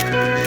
ส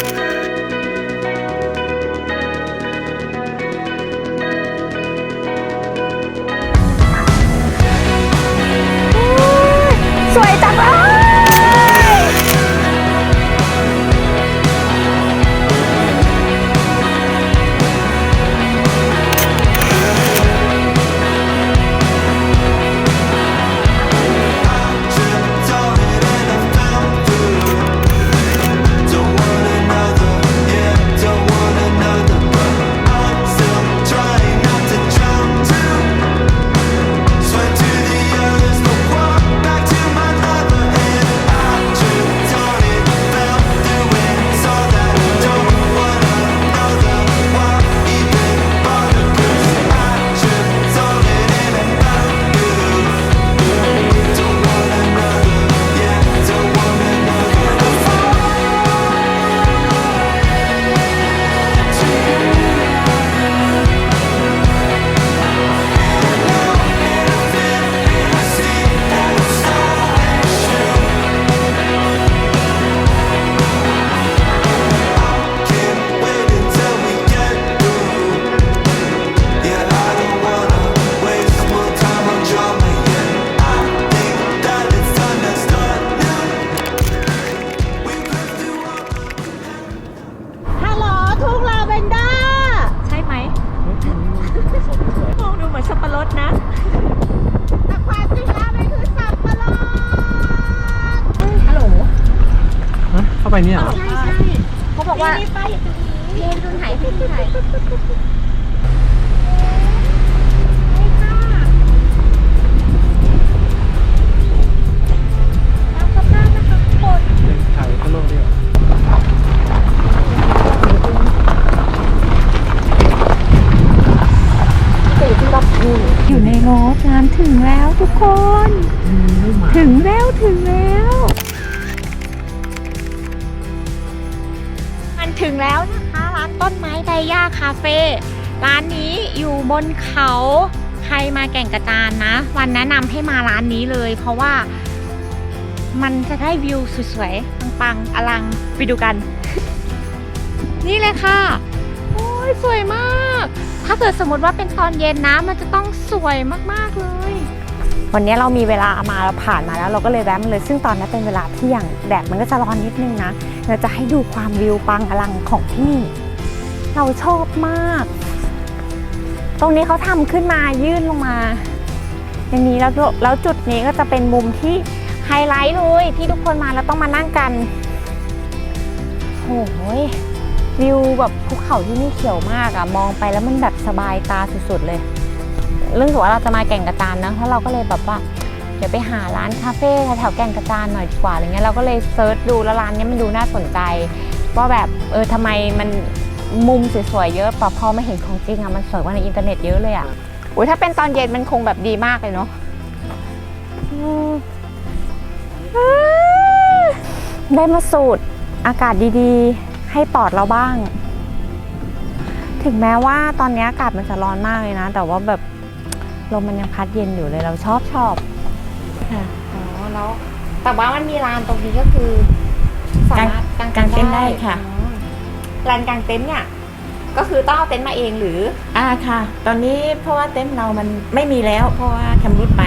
ไปเนี่ยเหรอใช่ใช่เขาบอกว่านี่ป้ายอยู่ตรงนี้เรียนจนหายไปที่ไหนตามสภาพนะคะทุกคนเป็นถ่ายทั่วโลกด้วยเหรออยู่ในรถงานถึงแล้วทุกคน ถึงแล้วถึงแล้ว ถึงแล้วนะคะ ร้านต้นไม้ไดย่าคาเฟ่ร้านนี้อยู่บนเขาใครมาแก่งกระจานนะ วันแนะนำให้มาร้านนี้เลย เพราะว่ามันจะได้วิวสวยๆปังๆอลังไปดูกัน นี่เลยค่ะ โอ้ยสวยมาก ถ้าเกิดสมมติว่าเป็นตอนเย็นนะ มันจะต้องสวยมากๆเลย วันนี้เรามีเวลามาเราผ่านมาแล้วเราก็เลยแวะมาเลย ซึ่งตอนนี้เป็นเวลาเที่ยงแดดมันก็จะร้อนนิดนึงนะเราจะให้ดูความวิวปังอลังของที่นี่ เราชอบมาก ตรงนี้เขาทำขึ้นมายื่นลงมาอย่างนี้แล้วแล้วจุดนี้ก็จะเป็นมุมที่ไฮไลท์เลยที่ทุกคนมาแล้วต้องมานั่งกันโอ้ยวิวแบบภูเขาที่นี่เขียวมากอะมองไปแล้วมันแบบสบายตาสุดๆเลย เรื่องถือว่าเราจะมาแก่งกระจานนะเพราะเราก็เลยแบบว่าเดี๋ยวไปหาร้านคาเฟ่แถวๆแก่งกระจานหน่อยดีกว่าอะไรเงี้ยเราก็เลยเซิร์ชดูแล้วร้านเนี้ยมันดูน่าสนใจว่าแบบเออทำไมมันมุมสวยๆเยอะปะพอมาเห็นของจริงอะมันสวยกว่าในอินเทอร์เน็ตเยอะเลยอะอุ้ยถ้าเป็นตอนเย็นมันคงแบบดีมากเลยเนาะอืมอ่าได้มาสูดอากาศดีๆ ให้ปอดเราบ้าง ถึงแม้ว่าตอนนี้อากาศมันจะร้อนมากเลยนะ แต่ว่าแบบ ลมมันยังพัดเย็นอยู่เลยเราชอบชอบค่ะอ๋อแล้วแต่ว่ามันมีลานตรงนี้ก็คือสามารถกางกางเต็นท์ได้ค่ะอืมลานกางเต็นท์เนี่ย ก็คือต้องเอาเต็นท์มาเองหรืออ่าค่ะ ตอนนี้เพราะว่าเต็นท์เรามันไม่มีแล้ว เพราะว่าชำรุดไป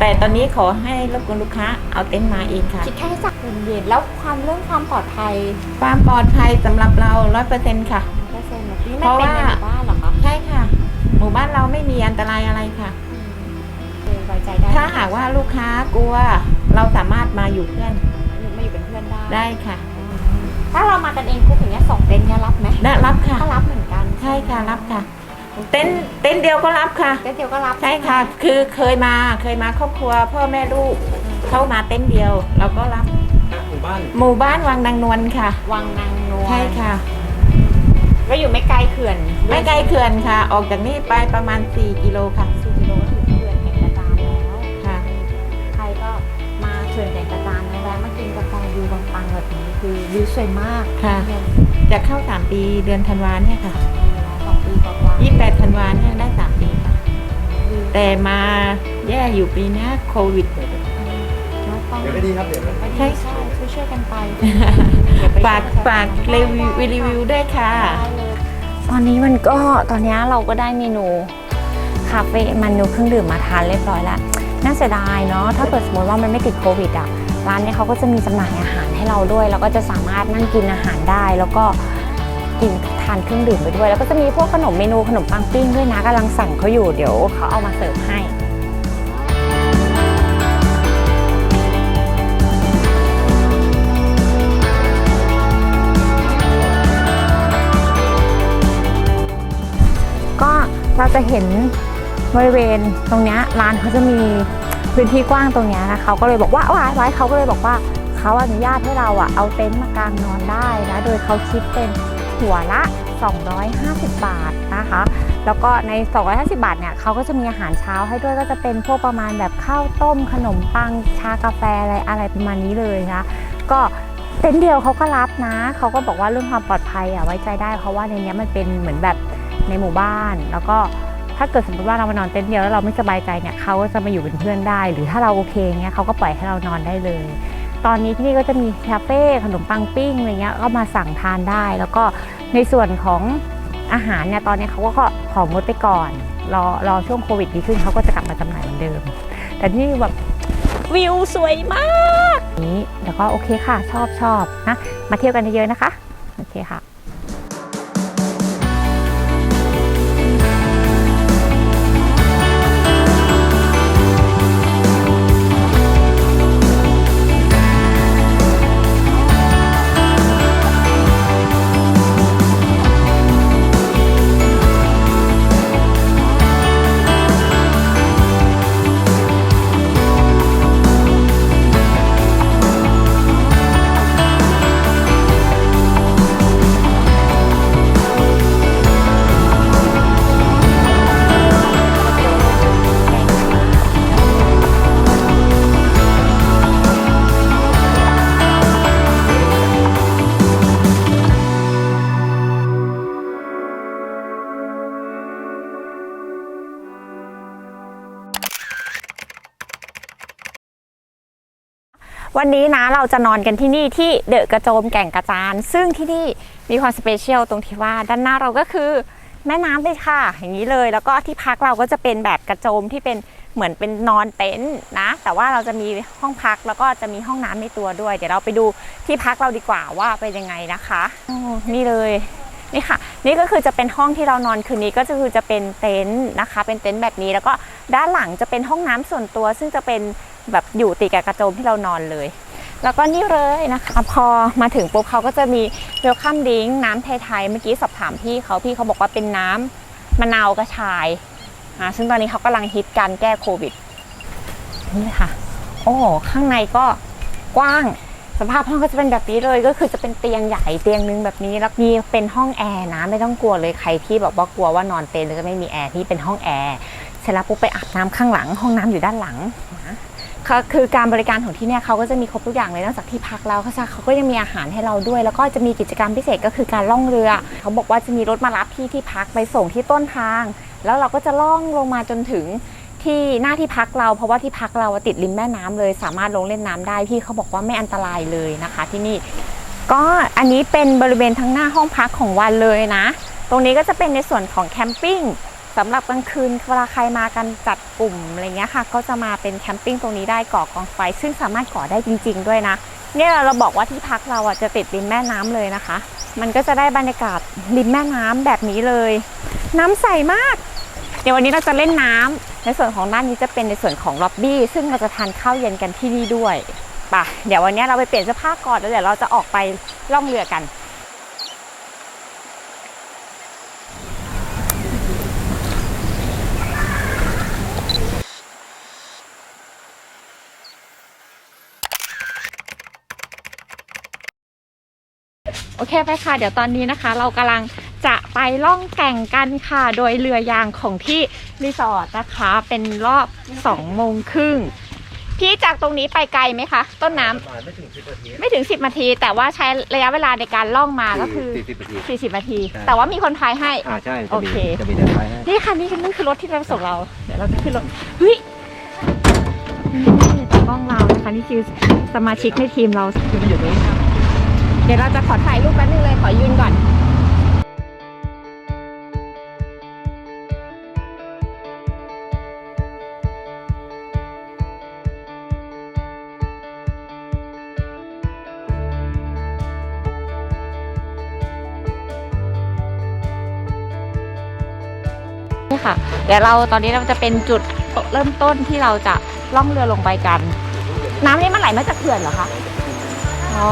แต่ตอนนี้ขอให้รบกวนลูกค้าเอาเต็นท์มาเองค่ะ คิดแค่ให้สักเย็นๆแล้วความเรื่องความปลอดภัยความปลอดภัยสำหรับเราร้อยเปอร์เซ็นต์ค่ะ เปอร์เซ็นต์ที่เพไม่ราะเป็นว่า ในหมู่บ้านเหรอคะ ใช่ค่ะ หมู่บ้านเราไม่มีอันตรายอะไรค่ะเออไว้ใจได้ถ้าหากว่าลูกค้ากลัว เราสามารถมาอยู่เพื่อนมาอยู่เป็นเพื่อนได้ได้ค่ะ ถ้าเรามากันเองคุกอย่างเงี้ยสองเต็นท์เนี่ยรับไหมได้รับค่ะ ก็รับเหมือนกันใช่ค่ะรับค่ะ เต็นท์เต็นท์เดียวก็รับค่ะ เต็นท์เดียวก็รับใช่ค่ะ คือเคยมาเคยมาครอบครัว พ่อแม่ลูกเข้ามาเต็นท์เดียว เราก็รับหมู่บ้านหมู่บ้านวังนางนวลค่ะ วังนางนวลใช่ค่ะ ก็อยู่ไม่ไกลเขื่อนไม่ไกลเขื่อนค่ะ ออกจากนี่ไปประมาณ 4 กิโลค่ะ สี่กิโลก็ถึงเขื่อนแก่งกระจานแล้วค่ะ ใครก็มาเขื่อนแก่งกระจานนะแวะมากินกาแฟวิวปังๆแบบนี้คือวิวสวยมากค่ะ เนี่ยจะเข้า 3 ปีเดือนธันวาเนี่ยค่ะ สองปีกว่าๆ28ธันวาเนี่ยได้ 3 ปีค่ะ วิวแต่มาแย่อยู่ปีเนี้ยโควิดเนาะต้องเดี๋ยวก็ดีครับเดี๋ยวก็ใช่ใช่ใช่ ช่วยๆกันไปเดี๋ยวไปฝากฝากรีวิวรีวิวด้วยค่ะตอนนี้มันก็ตอนนี้เราก็ได้เมนูคาเฟ่เมนูเครื่องดื่มมาทานเรียบร้อยแล้ว น่าเสียดายเนาะถ้าเกิดสมมติว่ามันไม่ติดโควิดอะร้านเนี้เขาก็จะมีจำหน่ายอาหารให้เราด้วยแล้วก็จะสามารถนั่งกินอาหารได้ แล้วก็กินทานเครื่องดื่มไปด้วย แล้วก็จะมีพวกขนมเมนูขนมปังปิ้งด้วยนะกำลังสั่งเขาอยู่เดี๋ยวเขาเอามาเสิร์ฟให้ เราจะเห็นบริเวณตรงนี้ร้านเขาจะมีพื้นที่กว้างตรงนี้นะเขาก็เลยบอกว่าว้ายว้ายเขาก็เลยบอกว่าเขาอนุญาตให้เราอะเอาเต็นท์มากางนอนได้นะโดยเขาคิดเป็นหัวละ 250 บาทนะคะ แล้วก็ใน 250 บาทเนี่ยเขาก็จะมีอาหารเช้าให้ด้วยก็จะเป็นพวกประมาณแบบข้าวต้มขนมปังชากาแฟอะไรอะไรประมาณนี้เลยนะก็เต็นท์เดียวเขาก็รับนะเขาก็บอกว่าเรื่องความปลอดภัยอะไว้ใจได้ เพราะว่าในนี้มันเป็นเหมือนแบบ ในหมู่บ้าน แล้วก็ถ้าเกิดสมมติว่าเรามานอนเต็นท์เดียวแล้วเราไม่สบายใจเนี่ยเขาก็จะมาอยู่เป็นเพื่อนได้ หรือถ้าเราโอเคเงี้ยเขาก็ปล่อยให้เรานอนได้เลย ตอนนี้ที่นี่ก็จะมีคาเฟ่ขนมปังปิ้งอะไรเงี้ยก็มาสั่งทานได้ แล้วก็ในส่วนของอาหารเนี่ยตอนนี้เขาก็ของงดไปก่อนรอรอช่วงโควิดดีขึ้นเขาก็จะกลับมาจำหน่ายเหมือนเดิม แต่ที่นี่แบบวิวสวยมากนี้แล้วก็โอเคค่ะชอบชอบนะมาเที่ยวกันเยอะๆนะคะ โอเคค่ะ วันนี้นะเราจะนอนกันที่นี่ที่เดอะกระโจมแก่งกระจาน ซึ่งที่นี่มีความสเปเชียลตรงที่ว่าด้านหน้าเราก็คือแม่น้ำเลยค่ะ อย่างนี้เลยแล้วก็ที่พักเราก็จะเป็นแบบกระโจมที่เป็นเหมือนเป็นนอนเต็นท์นะ แต่ว่าเราจะมีห้องพักแล้วก็จะมีห้องน้ำในตัวด้วย เดี๋ยวเราไปดูที่พักเราดีกว่าว่าเป็นยังไงนะคะนี่เลยนี่ค่ะ นี่ก็คือจะเป็นห้องที่เรานอนคืนนี้ก็คือจะเป็นเต็นท์นะคะ เป็นเต็นท์แบบนี้แล้วก็ด้านหลังจะเป็นห้องน้ำส่วนตัว ซึ่งจะเป็น แบบอยู่ติดกับกระโจมที่เรานอนเลย แล้วก็นี่เลยนะคะ พอมาถึงปุ๊บเขาก็จะมีเวลคัมดิ้งน้ำไทยๆเมื่อกี้สอบถามพี่เขาพี่เขาบอกว่าเป็นน้ำมะนาวกระชายอ่าซึ่งตอนนี้เขากำลังฮิตการแก้โควิดนี่ค่ะ โอ้ข้างในก็กว้างสภาพห้องก็จะเป็นแบบนี้เลยก็คือจะเป็นเตียงใหญ่เตียงนึงแบบนี้แล้วมีเป็นห้องแอร์นะไม่ต้องกลัวเลยใครที่แบบว่ากลัวว่านอนเต็นท์แล้วจะไม่มีแอร์ที่เป็นห้องแอร์เสร็จแล้วปุ๊บไปอาบน้ำข้างหลัง ห้องน้ำอยู่ด้านหลังนะ ก็คือการบริการของที่เนี่ยเขาก็จะมีครบทุกอย่างเลยนอกจากที่พักแล้วเขาเขาก็ยังมีอาหารให้เราด้วย แล้วก็จะมีกิจกรรมพิเศษก็คือการล่องเรือ เขาบอกว่าจะมีรถมารับที่ที่พักไปส่งที่ต้นทาง แล้วเราก็จะล่องลงมาจนถึงที่หน้าที่พักเราเพราะว่าที่พักเราติดริมแม่น้ำเลย สามารถลงเล่นน้ำได้พี่เขาบอกว่าไม่อันตรายเลยนะคะ ที่นี่ก็อันนี้เป็นบริเวณทั้งหน้าห้องพักของวันเลยนะ ตรงนี้ก็จะเป็นในส่วนของแคมปิ้ง สำหรับกลางคืนเวลาใครมากันจัดกลุ่มอะไรเงี้ยค่ะ ก็จะมาเป็นแคมปิ้งตรงนี้ได้ก่อกองไฟ ซึ่งสามารถก่อได้จริง ๆ ด้วยนะ เนี่ยเราบอกว่าที่พักเราอะจะติดริมแม่น้ำเลยนะคะ มันก็จะได้บรรยากาศริมแม่น้ำแบบนี้เลย น้ำใสมาก เดี๋ยววันนี้เราจะเล่นน้ำในส่วนของด้านนี้จะเป็นในส่วนของล็อบบี้ ซึ่งเราจะทานข้าวเย็นกันที่นี่ด้วยป่ะเดี๋ยววันนี้เราไปเปลี่ยนเสื้อผ้าก่อนแล้วเดี๋ยวเราจะออกไปล่องเรือกัน อเคไปค่ะเดี๋ยวตอนนี้นะคะ เรากำลังจะไปล่องแก่งกันค่ะ โดยเรือยางของที่รีสอร์ทนะคะ เป็นรอบ2โมงครึ่งพี่จากตรงนี้ไปไกลไหมคะ ต้นน้ำไม่ถึงสิบนาทีไม่ถึง10นาที แต่ว่าใช้ระยะเวลาในการล่องมาก็คือสี่สิบนาที40นาทีใช่แต่ว่ามีคนพายให้อ่าใช่โอจะมีเคจะมีเดินไปให้นี่ค่ะนี่คือนี่คือรถที่จะมาส่งเราเดี๋ยวเราจะขึ้นรถเฮ้ยนี่ตากล้องเรานะคะนี่คือสมาชิกในทีมเราคือมันอยู่ตรงนี้ครับ เดี๋ยวเราจะขอถ่ายรูปแป๊บนึงเลยขอยืนก่อนนี่ค่ะเดี๋ยวเราตอนนี้เราจะเป็นจุดเริ่มต้นที่เราจะล่องเรือลงไปกัน น้ำนี่มันไหลมาจากเขื่อนเหรอคะ อ๋อ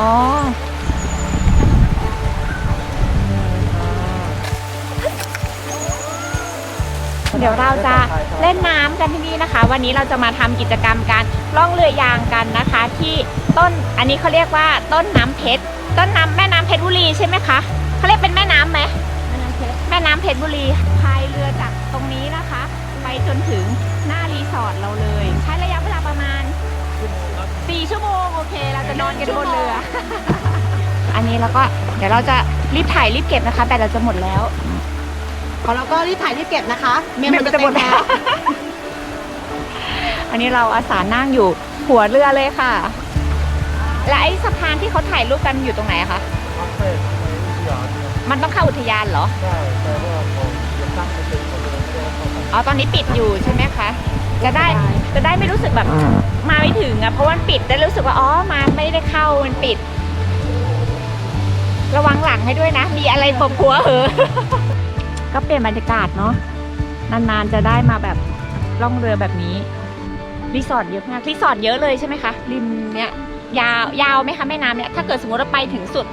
เดี๋ยวเราจะเล่นน้ำกันที่นี่นะคะ วันนี้เราจะมาทำกิจกรรมการล่องเรือยางกันนะคะ ที่ต้นอันนี้เขาเรียกว่าต้นน้ำเพชรต้นน้ำแม่น้ำเพชรบุรีใช่ไหมคะเขาเรียกเป็นแม่น้ำไหมแม่น้ำเพชรแม่น้ำเพชรบุรีพายเรือจากตรงนี้นะคะ ไปจนถึงหน้ารีสอร์ทเราเลย ใช้ระยะเวลาประมาณสี่ชั่วโมงโอเค เราจะนอนกันบนเรือ อันนี้แล้วก็เดี๋ยวเราจะรีบถ่ายรีบเก็บนะคะแบตเราจะหมดแล้ว ของเราก็รีบถ่ายรีบเก็บนะคะ เมมเมมันมจะจะหมเต็ดมแล้แล้ววอันนี้เราอาสานั่งอยู่หัวเรือเลยค่ะ และไอ้สะพานที่เขาถ่ายรูปกันอยู่ตรงไหนอะคะคาเฟ่ในอุทยานเนี่ยมันต้องเข้าอุทยานเหรอใช่แต่ว่าเขาเดี๋ยวตั้งเป็นเป็นคนเดินไม่ได้เข้าไปอ๋อ ตอนนี้ปิดอยู่ใช่ไหมคะ จะได้ จะได้ไม่รู้สึกแบบมาไม่ถึงอะเพราะว่ามันปิดได้รู้สึกว่า อ๋อ มาไม่ได้เข้า มันปิด ระวังหลังให้ด้วยนะ มีอะไรปบหัวเหอะ ก็เปลี่ยนบรรยากาศเนาะนานๆจะได้มาแบบล่องเรือแบบนี้รีสอร์ทเยอะมากรีสอร์ทเยอะเลยใช่ไหมคะริมเนี้ยยาวยาวไหมคะแม่น้ำเนี้ยถ้าเกิดสมมติเราไปถึงสุด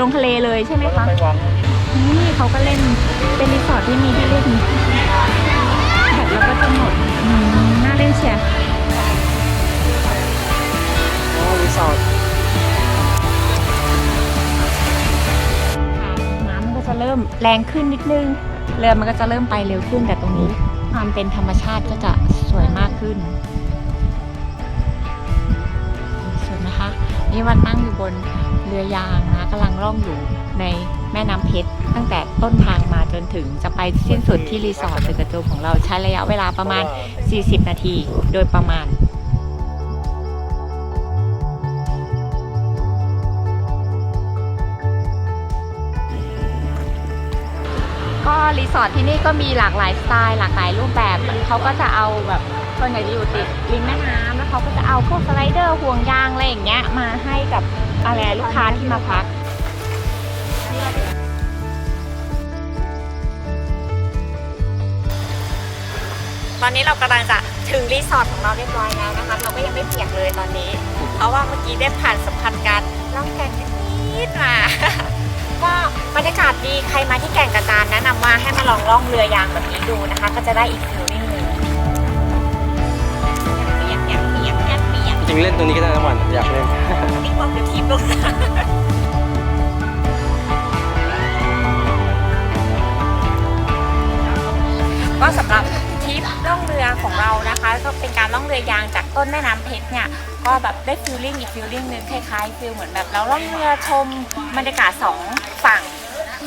ลงทะเลเลยใช่ไหมคะไปวังนี่เขาก็เล่นเป็นรีสอร์ทที่มีที่เล่นแบตแล้วก็จะหมดอืมน่าเล่นเชียร์อ๋อรีสอร์ท มันก็จะเริ่มแรงขึ้นนิดนึง เรือมันก็จะเริ่มไปเร็วขึ้นแต่ตรงนี้ ความเป็นธรรมชาติก็จะสวยมากขึ้นสวยไหมคะนี่วันนั่งอยู่บนเรือยางนะกำลังล่องอยู่ในแม่น้ำเพชรตั้งแต่ต้นทางมาจนถึงจะไปสิ้นสุดที่รีสอร์ทตึกกระโจมของเราใช้ระยะเวลาประมาณ 40 นาที โดยประมาณ ก็รีสอร์ทที่นี่ก็มีหลากหลายสไตล์หลากหลายรูปแบบเขาก็จะเอาแบบส่วนใหญ่จะอยู่ติดริมแม่น้ำแล้วเขาก็จะเอาพวกสไลเดอร์ห่วงยางอะไรอย่างเงี้ยมาให้กับอะไรลูกค้าที่มาพักตอนนี้เรากำลังจะถึงรีสอร์ทของเราเรียบร้อยแล้วนะคะ เราก็ยังไม่เปียกเลยตอนนี้ เพราะว่าเมื่อกี้ได้ผ่านสัมพันธ์การล่องแก่งนิดมา ก็บรรยากาศดีใครมาที่แก่งกระจานแนะนำว่าให้มาลองล่องเรือยางแบบนี้ดูนะคะ ก็จะได้อีกฟิลลิ่งหนึ่งเปียกเปียกเปียกเปียกเปียกจริงเล่นตรงนี้ก็ได้ทั้งวันอยากเล่น นี่บอกเดี๋ยวทีมลงก็สำหรับ ล่องเรือของเรานะคะ ก็เป็นการล่องเรือยางจากต้นแม่น้ำเพชรเนี่ยก็แบบได้ฟิลลิ่งอีกฟิลลิ่งหนึงคล้ายๆฟิลเหมือนแบบเราล่องเรือชมบรรยากาศสองฝั่ง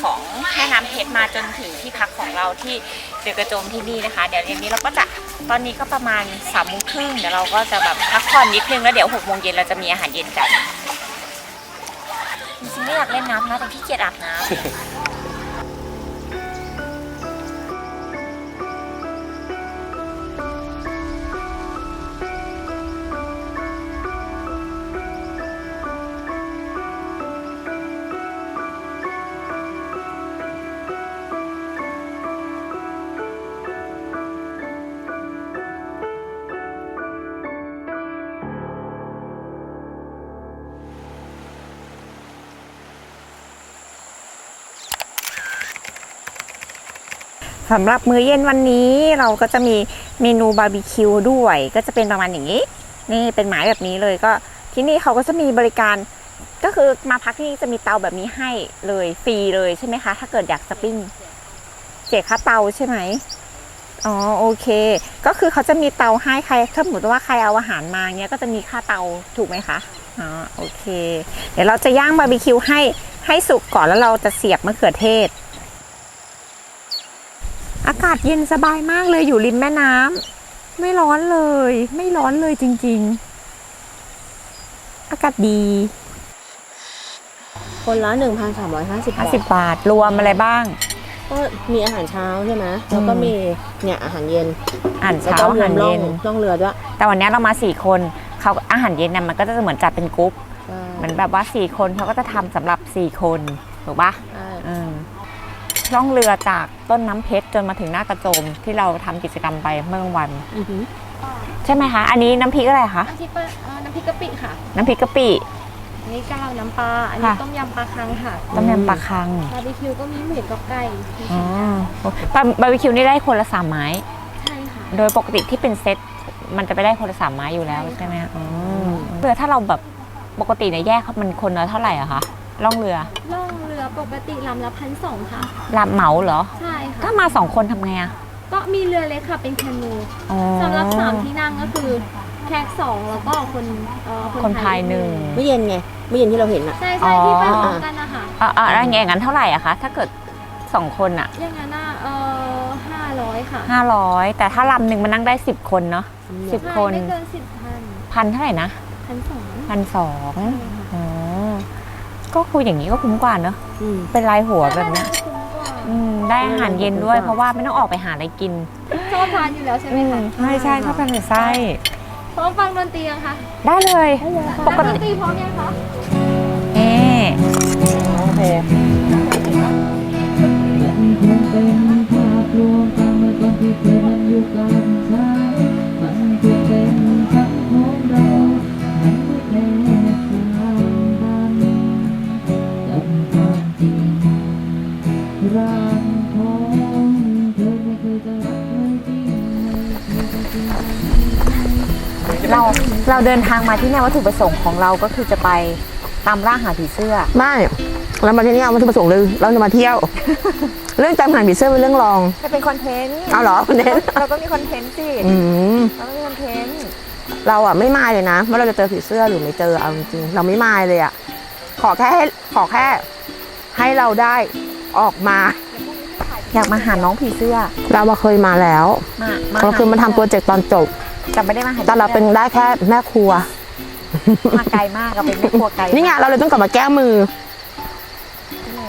ของแม่น้ำเพชรมาจนถึงที่พักของเราที่เดือกระโจมที่นี่นะคะ เดี๋ยวเย็นนี้เราก็จะตอนนี้ก็ประมาณสามโมงครึ่งเดี๋ยวเราก็จะแบบพักผ่อนนิดนึงแล้วเดี๋ยวหกโมงเย็นเราจะมีอาหารเย็นกันจริงๆก็อยากเล่นน้ำนะแต่ขี้เกียจอาบน้ำ สำหรับมื้อเย็นวันนี้เราก็จะมีเมนูบาร์บีคิวด้วย ก็จะเป็นประมาณอย่างนี้ นี่เป็นหมายแบบนี้เลยก็ที่นี่เขาก็จะมีบริการ ก็คือมาพักที่นี่จะมีเตาแบบนี้ให้เลยฟรีเลยใช่ไหมคะ ถ้าเกิดอยากจะปิ้งเสียค่าเตาใช่ไหมอ๋อโอเค ก็คือเขาจะมีเตาให้ใครถ้าสมมติว่าใครเอาอาหารมาเนี้ยก็จะมีค่าเตาถูกไหมคะอ๋อโอเค เดี๋ยวเราจะย่างบาร์บีคิวให้ให้สุกก่อนแล้วเราจะเสียบมะเขือเทศ อากาศเย็นสบายมากเลยอยู่ริมแม่น้ำไม่ร้อนเลย ไม่ร้อนเลยจริง ๆ อากาศดี คนละ 1,350 บาท50 บาทรวมอะไรบ้าง ก็มีอาหารเช้าใช่ไหมแล้วก็มีเนี่ยอาหารเย็นอาหารแล้วเช้าก็อาหารล่เย็องนล่องเรือด้วย แต่วันนี้เรามาสี่คนเขาอาหารเย็นน่ะมันก็จะเหมือนจัดเป็นกรุ๊ปใช่เหมือนแบบว่าสี่คนเขาก็จะทำสำหรับสี่คนถูกปะใช่อืม ล่องเรือจากต้นน้ำเพชรจนมาถึงหน้ากระโจมที่เราทำกิจกรรมไปเมื่อกลางวันอือหือใช่ไหมคะ อันนี้น้ำพริกอะไรคะ น้ำพริกปลาเอ่อน้ำพริกกะปิค่ะ น้ำพริกกะปิ อันนี้กะเพราน้ำปลา อันนี้ค่ะ ต้มยำปลาคังค่ะ ต้มยำปลาคังบาร์บีคิวก็มีหมูกับไก่อ๋อปลาบาร์บีคิวนี่ได้คนละสามไม้ ใช่ค่ะ โดยปกติที่เป็นเซตมันจะไปได้คนละสามไม้อยู่แล้วใช่ไหมอ๋อเรือถ้าเราแบบปกติเนี่ยแยกมันคนละเท่าไหร่อะคะ ล่องเรือล่องเรือปกติลำละพันสองค่ะ ลำเหมาเหรอ ใช่ค่ะถ้ามาสองคนทำไงอะก็มีเรือเล็กค่ะเป็นแคนูอ๋อสำหรับสามที่นั่งก็คือแขกสองแล้วก็คนเอ่อคนพายหนึ่งเมื่อเย็นไงเมื่อเย็นที่เราเห็นอะ ใช่ใช่ที่ไปอ๋อพร้อมกันนะคะอ่าอ่าอย่างงั้นเท่าไหร่อะคะถ้าเกิดสองคนอะอย่างนั้นน่ะเอ่อห้าร้อยค่ะห้าร้อยแต่ถ้าลำหนึ่งมันนั่งได้สิบคนเนาะสิบใช่คนไม่เกินสิบพันพันเท่าไหร่นะพันสองพันสองอ๋อ ก็คุยอย่างนี้ก็คุ้มกว่าเนอะอืม เป็นรายหัวแบบเนี้ยคุ้มกว่าอืมได้อาหารเย็นด้วยคุ้มกว่าเพราะว่าไม่ต้องออกไปหาอะไรกินชอบทานอยู่แล้วใช่ไหมคะใช่ใช่ชอบทานแต่ไส้พร้อมฟังดนตรียังคะได้เลยปนักกดนติตรีพร้อมยังคะ เอ๊ะโอเคเราเราเดินทางมาที่เนี่ยวัตถุประสงค์ของเราก็คือจะไปตามล่าหาผีเสื้อ ไม่เรามาที่นี่เอาวัตถุประสงค์เลยเราจะมาเที่ยว เรื่องตามหาผีเสื้อเป็นเรื่องรองจะเป็นคอนเทนต์เอาเหรอคอนเทนต์เราก็มีคอนเทนต์สิอืมเราก็มีคอนเทนต์เราอะไม่มายเลยนะว่าเราจะเจอผีเสื้อหรือไม่เจอเอาจริงๆเราไม่มายเลยอะขอแค่ให้ขอแค่ ให้เราได้ออกมา อยากมาหาน้องผีเสื้อ เรามาเคยมาแล้วมามาเราคือมาทำโปรเจกต์ตอนจบ แต่ไม่ได้มาหาแต่เราเป็นได้แค่แม่ครัว มาไกลมากเราเป็นแม่ครัวไกลนี่ไงเราเลยต้องกลับมาแก้มือ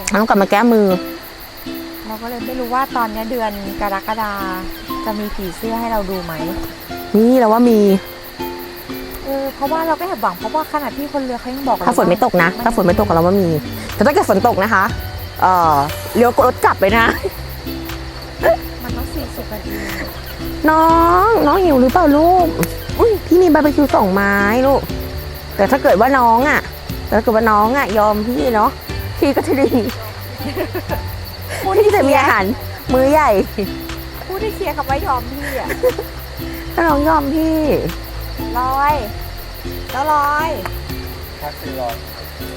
เราต้องกลับมาแก้มือ เราก็เลยไม่รู้ว่าตอนเนี้ยเดือนกรกฎาจะมีผีเสื้อให้เราดูไหมนี่เราว่ามีเออเพราะว่าเราก็แอบหวังเพราะว่าขนาดที่คนเรือเขายังบอกเลยถ้าฝนไม่ตกนะ ถ้าฝนไม่ตกเราว่ามี แต่ถ้าเกิดฝนตกนะคะ เอ่อเลี้ยวรถกลับไปนะ มันต้องสี่สิบนาที น้องน้องหิวหรือเปล่าลูกอุ้ยพี่มีบาร์บีคิวสองไม้ลูก แต่ถ้าเกิดว่าน้องอะแต่ถ้าเกิดว่าน้องอะ ยอมพี่เนาะพี่ก็จะดีพี่จะมีอาหารมื้อใหญ่พูดได้เคลียร์คำว่ายอมพี่อะถ้าน้องยอมพี่ลอยเจ้าลอยทักซี่รอย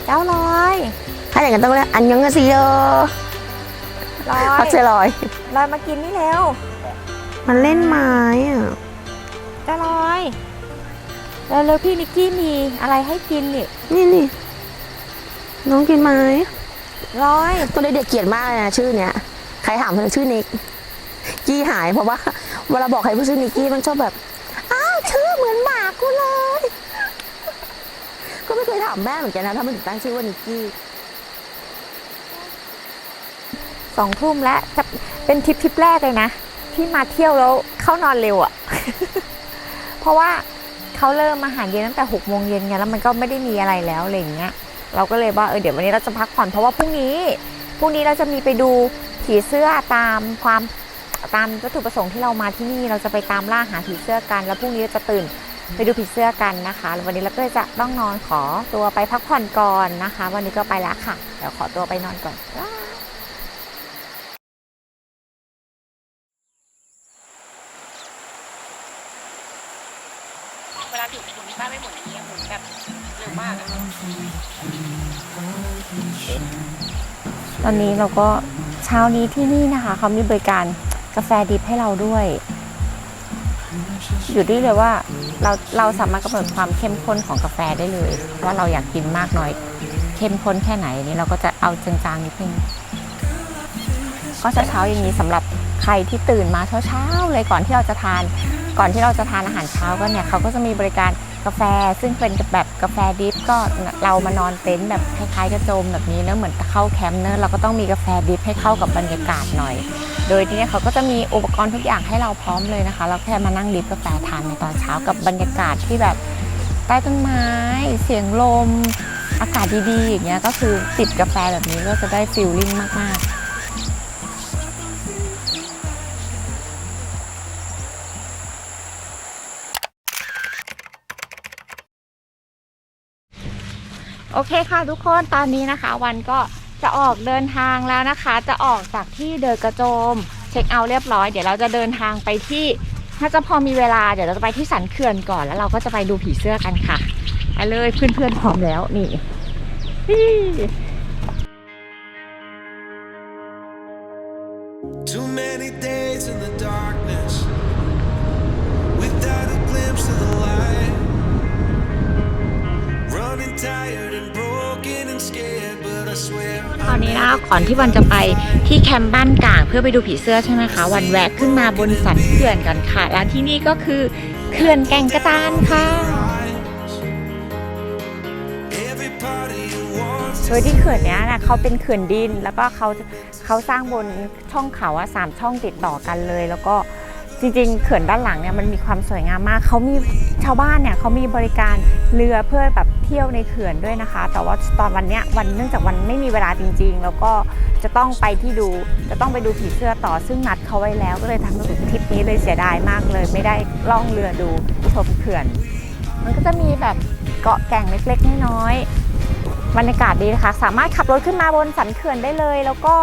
เจ้าลอยถ้าอย่างนั้นต้องเรียกอันยองกาซีโยลอพัยกเซลอยลอยมากินนี่เร็ว มันเล่นไม้อะเจ้าลอยเร็วเร็วพี่นิกกี้มีอะไรให้กินนี่นี่นี่น้องกินไม้ลอย ตอนเด็กๆเกลียดมากเลยนะชื่อเนี้ยใครถามเธอชื่อนิกกี้หายเพราะว่าเวลาบอกใครว่าชื่อนิกกี้มันชอบแบบอ้าวชื่อเหมือนหมากูเลย ก็ไม่เคยถามแม่เหมือนกันนะถ้ามันถึงตั้งชื่อว่านิกกี้สองทุ่มแล้วจะเป็นทริปทริปแรกเลยนะ ที่มาเที่ยวแล้วเข้านอนเร็วอะ่ะ เพราะว่าเขาเริ่มอาหารเย็นตั้งแต่หกโมงเย็นไงแล้วมันก็ไม่ได้มีอะไรแล้วอะไรอย่างเงี้ย เราก็เลยว่าเออเดี๋ยววันนี้เราจะพักผ่อนเพราะว่าพรุ่งนี้พรุ่งนี้เราจะมีไปดูผีเสื้อตามความตามวัตถุประสงค์ที่เรามาที่นี่เราจะไปตามล่าหาผีเสื้อกัน แล้วพรุ่งนี้เราจะตื่นไปดูผีเสื้อกันนะคะแล้ววันนี้เราก็จะต้องนอนขอตัวไปพักผ่อนก่อนนะคะ วันนี้ก็ไปแล้วค่ะเดี๋ยวขอตัวไปนอนก่อน ตอนนี้เราก็เช้านี้ที่นี่นะคะเขามีบริการกาแฟดิบให้เราด้วย อยู่ที่เลยว่าเราเราสามารถกำหนดความเข้มข้นของกาแฟได้เลย ว่าเราอยากกินมากน้อย เข้มข้นแค่ไหนนี้เราก็จะเอาจางๆนิดนึงก็เช้าๆอย่างนี้สำหรับใครที่ตื่นมาเช้าๆเลยก่อนที่เราจะทาน ก่อนที่เราจะทานอาหารเช้าก็เนี่ยเขาก็จะมีบริการ กาแฟซึ่งเป็นแบบกาแฟดริฟก็เรามานอนเต็นท์แบบคล้ายๆกระโจมแบบนี้เนอะเหมือนเข้าแคมป์เนอะเราก็ต้องมีกาแฟดริฟให้เข้ากับบรรยากาศหน่อย โดยที่เนี่ยเขาก็จะมีอุปกรณ์ทุกอย่างให้เราพร้อมเลยนะคะ เราแค่มานั่งดริฟกาแฟทานในตอนเช้ากับบรรยากาศที่แบบใต้ต้นไม้ เสียงลม อากาศดีๆอย่างเงี้ยก็คือติดกาแฟแบบนี้ก็จะได้ฟิลลิ่งมากๆ โอเคค่ะทุกคนตอนนี้นะคะ วันก็จะออกเดินทางแล้วนะคะ จะออกจากที่เดอะกระโจม เช็คเอาท์เรียบร้อยเดี๋ยวเราจะเดินทางไปที่ถ้าจะพอมีเวลาเดี๋ยวเราจะไปที่สันเขื่อนก่อนแล้วเราก็จะไปดูผีเสื้อกันค่ะไปเลยเพื่อนๆพร้อมแล้วนี่ อนนี้นะก่อนที่วันจะไปที่แคมป์บ้านกลางเพื่อไปดูผีเสื้อใช่ไหมคะ วันแวะขึ้นมาบนสันเขื่อนกันค่ะและที่นี่ก็คือเขื่อนแก่งกระจานค่ะโดยที่เขื่อนเนี้ยนะเขาเป็นเขื่อนดินแล้วก็เขาเขาสร้างบนช่องเขาอะสามช่องติดต่อกันเลย แล้วก็ จริงๆเขื่อนด้านหลังเนี่ยมันมีความสวยงามมากเขามีชาวบ้านเนี่ยเขามีบริการเรือเพื่อแบบเที่ยวในเขื่อนด้วยนะคะ แต่ว่าตอนวันเนี้ยวันเนื่องจากวันไม่มีเวลาจริง ๆ แล้วก็จะต้องไปที่ดูจะต้องไปดูผีเสื้อต่อซึ่งนัดเขาไว้แล้ว ก็เลยทำให้ถึงทริปนี้เลยเสียดายมากเลย ไม่ได้ล่องเรือดูชมเขื่อน มันก็จะมีแบบเกาะแก่งเล็กๆน้อยๆบรรยากาศดีนะคะ สามารถขับรถขึ้นมาบนสันเขื่อนได้เลย แล้วก็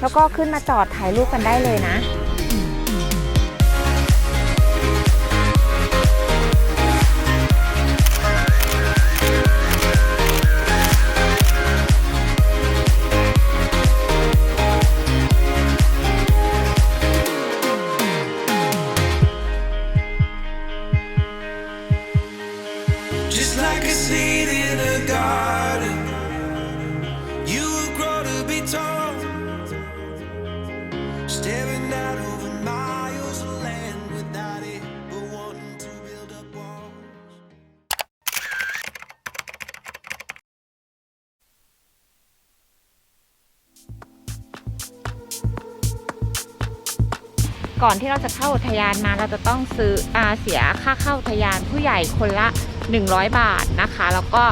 แล้วก็ขึ้นมาจอดถ่ายรูปกันได้เลยนะ ก่อนที่เราจะเข้าอุทยานมาเราจะต้องซื้ออาเสียค่าเข้าอุทยานผู้ใหญ่คนละ 100 บาทนะคะ แล้วก็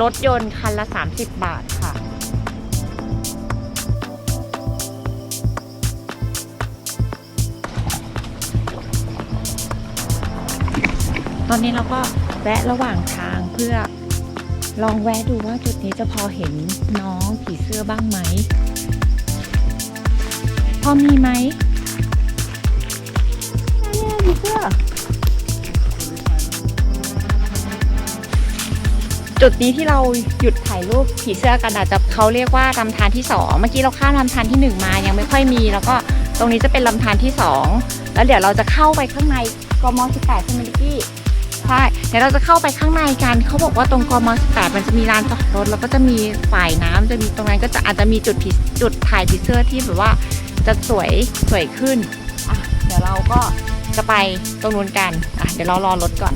รถยนต์คันละ 30 บาทค่ะตอนนี้เราก็แวะระหว่างทางเพื่อลองแวะดูว่าจุดนี้จะพอเห็นน้องผีเสื้อบ้างไหม พอมีไหมื่อจุดนี้ที่เราหยุดถ่ายรูปผีเสื้อกันอาจจะเขาเรียกว่าลำธารที่สองเมื่อกี้เราข้ามลำธารที่หนึ่งมายังไม่ค่อยมี แล้วก็ตรงนี้จะเป็นลำธารที่สองแล้วเดี๋ยวเราจะเข้าไปข้างในกม18ใช่ไหมลิกกี้ใช่เดี๋ยวเราจะเข้าไปข้างในกันเขาบอกว่าตรงกม18มันจะมีลานจอดรถแล้วก็จะมีฝ่ายน้ำจะมีตรงนั้นก็จะอาจจะมีจุดผีจุดถ่ายผีเสื้อที่แบบว่าจะสวยสวยขึ้นอะเดี๋ยวเราก็ จะไปตรงนู้นกันอะเดี๋ยวเรารอรถก่อน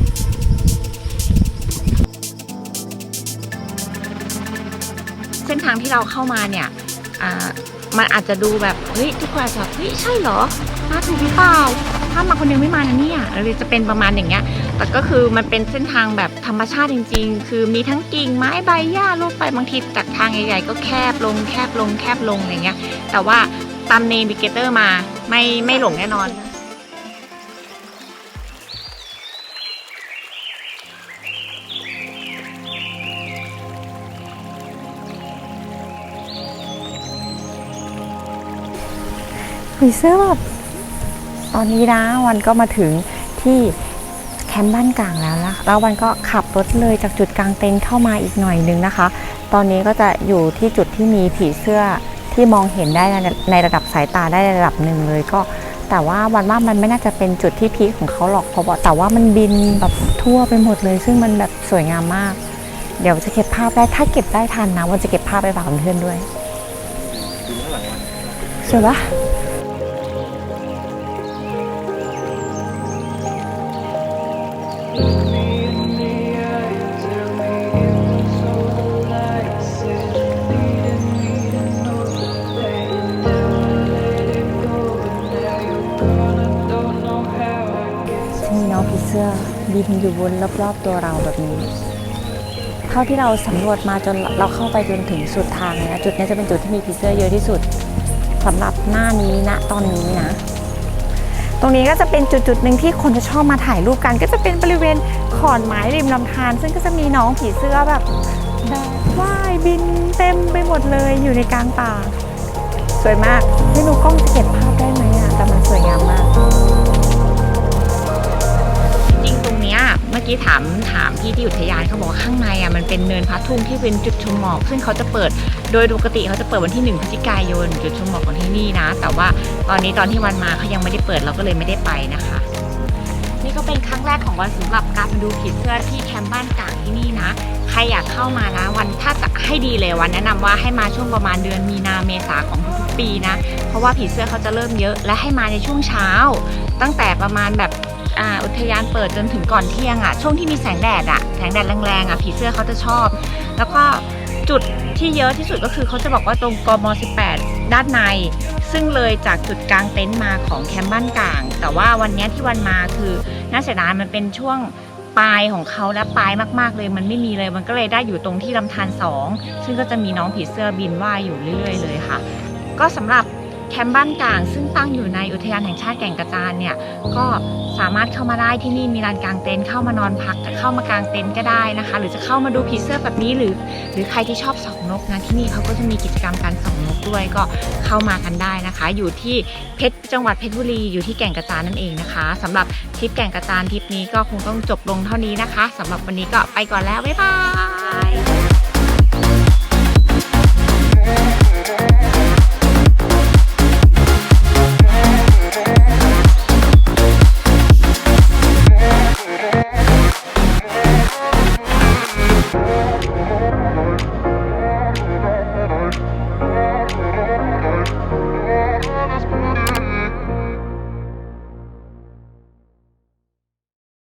เส้นทางที่เราเข้ามาเนี่ยอ่ามันอาจจะดูแบบเฮ้ยทุกคนอาจจะเฮ้ยใช่เหรอมาถูกหรือเปล่าถ้ามาคนเดียวไม่มานะเนี่ยเลยจะเป็นประมาณอย่างเงี้ย แต่ก็คือมันเป็นเส้นทางแบบธรรมชาติจริง ๆ คือมีทั้งกิ่งไม้ใบหญ้าลูกไปบางทีจากทางใหญ่ๆก็แคบลงแคบลงแคบลงอะไรเงี้ย แต่ว่าตามเนวิเกเตอร์มาไม่ไม่หลงแน่นอน ผีเสื้อแบบตอนนี้นะวันก็มาถึงที่แคมป์บ้านกลางแล้วนะแล้ววันก็ขับรถเลยจากจุดกลางเต็นท์เข้ามาอีกหน่อยนึงนะคะ ตอนนี้ก็จะอยู่ที่จุดที่มีผีเสื้อที่มองเห็นได้ในในระดับสายตาได้ระดับหนึ่งเลยก็ แต่ว่าวันว่ามันไม่น่าจะเป็นจุดที่พีคของเขาหรอกเพราะว่าแต่ว่ามันบินแบบทั่วไปหมดเลย ซึ่งมันแบบสวยงามมาก เดี๋ยวจะเก็บภาพได้ถ้าเก็บได้ทันนะวันจะเก็บภาพไปฝากเพื่อนๆด้วยสวยปะ มีน้องผีเสื้อบินอยู่บนรอบๆตัวเราแบบนี้ เท่าที่เราสำรวจมาจนเราเข้าไปจนถึงสุดทางเนี่ยจุดนี้จะเป็นจุดที่มีผีเสื้อเยอะที่สุดสำหรับหน้านี้ณนะตอนนี้นะ ตรงนี้ก็จะเป็นจุดๆหนึ่งที่คนจะชอบมาถ่ายรูปกัน ก็จะเป็นบริเวณขอนไม้ริมลำธารซึ่งก็จะมีน้องผีเสื้อแบบแบบว่ายบินเต็มไปหมดเลยอยู่ในกลางป่า สวยมากไม่รู้กล้องจะเก็บภาพได้ไหมอะแต่มันสวยงามมาก กี้ถามถามพี่ที่อุทยานเขาบอกว่าข้างในอะมันเป็นเนินพระทุ่งที่เป็นจุดชมหมอกซึ่งเขาจะเปิดโดยปกติเขาจะเปิดวันที่1พฤศจิกายนจุดชมหมอกของที่นี่นะ แต่ว่าตอนนี้ตอนที่วันมาเขายังไม่ได้เปิดเราก็เลยไม่ได้ไปนะคะ นี่ก็เป็นครั้งแรกของวันสำหรับการมาดูผีเสื้อที่แคมป์บ้านกลางที่นี่นะใครอยากเข้ามานะวันถ้าจะให้ดีเลยวันแนะนำว่าให้มาช่วงประมาณเดือนมีนาเมษาของทุกๆปีนะ เพราะว่าผีเสื้อเขาจะเริ่มเยอะและให้มาในช่วงเช้า ตั้งแต่ประมาณแบบ อ่าอุทยานเปิดจนถึงก่อนเที่ยงอะ่ะช่วงที่มีแสงแดดอะ่ะแสงแดดแรงๆอะ่ะผีเสื้อเขาจะชอบ แล้วก็จุดที่เยอะที่สุดก็คือเขาจะบอกว่าตรงกม 18 ด้านใน ซึ่งเลยจากจุดกลางเต็นท์มาของแคมป์บ้านกลาง แต่ว่าวันนี้ที่วันมาคือน่าเสียดายมันเป็นช่วงปลายของเขาและปลายมากๆเลยมันไม่มีเลยมันก็เลยได้อยู่ตรงที่ลำธารสองซึ่งก็จะมีน้องผีเสื้อบินว่ายอยู่เรื่อยๆเลยค่ะ ก็สำหรับ แคมป์บ้านกลาง ซึ่งตั้งอยู่ในอุทยานแห่งชาติแก่งกระจานเนี่ยก็สามารถเข้ามาได้ที่นี่มีลานกลางเต็นท์เข้ามานอนพักเข้ามากางเต็นท์ก็ได้นะคะ หรือจะเข้ามาดูผีเสื้อแบบนี้หรือ หรือใครที่ชอบส่องนกนะที่นี่เขาก็จะมีกิจกรรมการส่องนกด้วยก็เข้ามากันได้นะคะ อยู่ที่เพชรจังหวัดเพชรบุรีอยู่ที่แก่งกระจานนั่นเองนะคะสำหรับทริปแก่งกระจานทริปนี้ก็คงต้องจบลงเท่านี้นะคะสำหรับวันนี้ก็ไปก่อนแล้วบ๊ายบาย